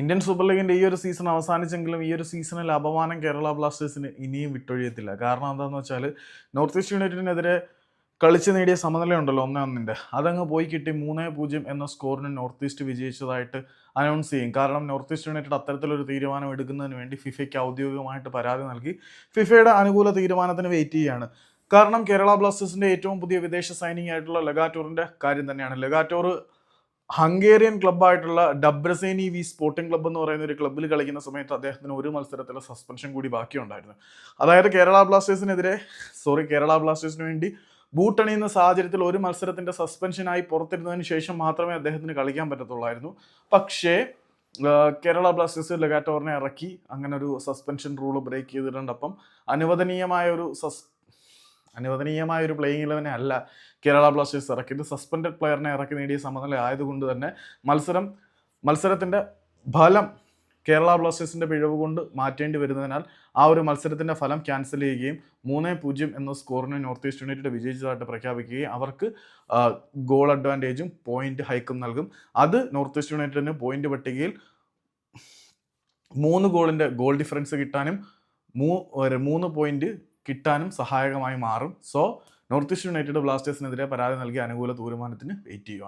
Indian super ലീഗിന്റെ ഈ ഒരു സീസൺ അവസാനിച്ചെങ്കിലും ഈ ഒരു സീസണിൽ അപമാനം കേരള ബ്ലാസ്റ്റേഴ്സിന് ഇനിയും വിട്ടൊഴിയത്തില്ല. കാരണം എന്താണെന്ന് വെച്ചാൽ നോർത്ത് ഈസ്റ്റ് യുണൈറ്റഡിനെതിരെ കളിച്ച് നേടിയ സമനിലയുണ്ടല്ലോ ഒന്നേ ഒന്നിന്റെ അതങ്ങ് പോയി കിട്ടി മൂന്നേ പൂജ്യം എന്ന സ്കോറിന് നോർത്ത് ഈസ്റ്റ് വിജയിച്ചതായിട്ട് അനൗൺസ് ചെയ്യും. കാരണം നോർത്ത് ഈസ്റ്റ് യുണൈറ്റഡ് അത്തരത്തിലൊരു തീരുമാനം എടുക്കുന്നതിന് വേണ്ടി ഫിഫയ്ക്ക് ഔദ്യോഗികമായിട്ട് പരാതി നൽകി. ഫിഫയുടെ അനുകൂല തീരുമാനത്തിന് വെയിറ്റ് ചെയ്യുകയാണ്. കാരണം കേരള ബ്ലാസ്റ്റേഴ്സിന്റെ ഏറ്റവും പുതിയ വിദേശ സൈനിങ് ആയിട്ടുള്ള ലഗാറ്റോറിന്റെ കാര്യം തന്നെയാണ്. ലെഗാറ്റോർ ഹംഗേറിയൻ ക്ലബ്ബായിട്ടുള്ള ഡബ്രസേനി വി സ്പോർട്ടിംഗ് ക്ലബ്ബ് എന്ന് പറയുന്ന ഒരു ക്ലബ്ബിൽ കളിക്കുന്ന സമയത്ത് അദ്ദേഹത്തിന് ഒരു മത്സരത്തിലെ സസ്പെൻഷൻ കൂടി ബാക്കിയുണ്ടായിരുന്നു. അതായത് കേരള ബ്ലാസ്റ്റേഴ്സിനെതിരെ സോറി കേരള ബ്ലാസ്റ്റേഴ്സിന് വേണ്ടി ബൂട്ടണിയുന്ന സാഹചര്യത്തിൽ ഒരു മത്സരത്തിന്റെ സസ്പെൻഷനായി പുറത്തിരുന്നതിന് ശേഷം മാത്രമേ അദ്ദേഹത്തിന് കളിക്കാൻ പറ്റത്തുള്ളായിരുന്നു. പക്ഷേ കേരള ബ്ലാസ്റ്റേഴ്സ് ലെഗാറ്റോറിനെ ഇറക്കി അങ്ങനെ ഒരു സസ്പെൻഷൻ റൂൾ ബ്രേക്ക് ചെയ്തിട്ടുണ്ട് അപ്പം അനുവദനീയമായ ഒരു സസ് അനുവദനീയമായ ഒരു പ്ലേയിങ് ഇലവനെ അല്ല. കേരള ബ്ലാസ്റ്റേഴ്സ് ഇറക്കിയത്. സസ്പെൻഡഡ് പ്ലെയറിനെ ഇറക്കി നേടിയ സമനില ആയതുകൊണ്ട് തന്നെ മത്സരം മത്സരത്തിന്റെ ഫലം കേരള ബ്ലാസ്റ്റേഴ്സിന്റെ പിഴവ് കൊണ്ട് മാറ്റേണ്ടി വരുന്നതിനാൽ ആ ഒരു മത്സരത്തിന്റെ ഫലം ക്യാൻസൽ ചെയ്യുകയും മൂന്ന് പൂജ്യം എന്ന സ്കോറിന് നോർത്ത് ഈസ്റ്റ് യുണൈറ്റഡ് വിജയിച്ചതായിട്ട് പ്രഖ്യാപിക്കുകയും അവർക്ക് ഗോൾ അഡ്വാന്റേജും പോയിന്റ് ഹൈക്കും നൽകും. അത് നോർത്ത് ഈസ്റ്റ് യുണൈറ്റഡിന് പോയിന്റ് പട്ടികയിൽ മൂന്ന് ഗോളിന്റെ ഗോൾ ഡിഫറൻസ് കിട്ടാനും മൂ മൂന്ന് പോയിന്റ് കിട്ടാനും സഹായകമായി മാറും. സോ നോർത്ത് ഈസ്റ്റ് യുണൈറ്റഡ് ബ്ലാസ്റ്റേഴ്സിനെതിരെ പരാതി നൽകിയ അനുകൂല തീരുമാനത്തിന് വെയിറ്റ് ചെയ്യുക.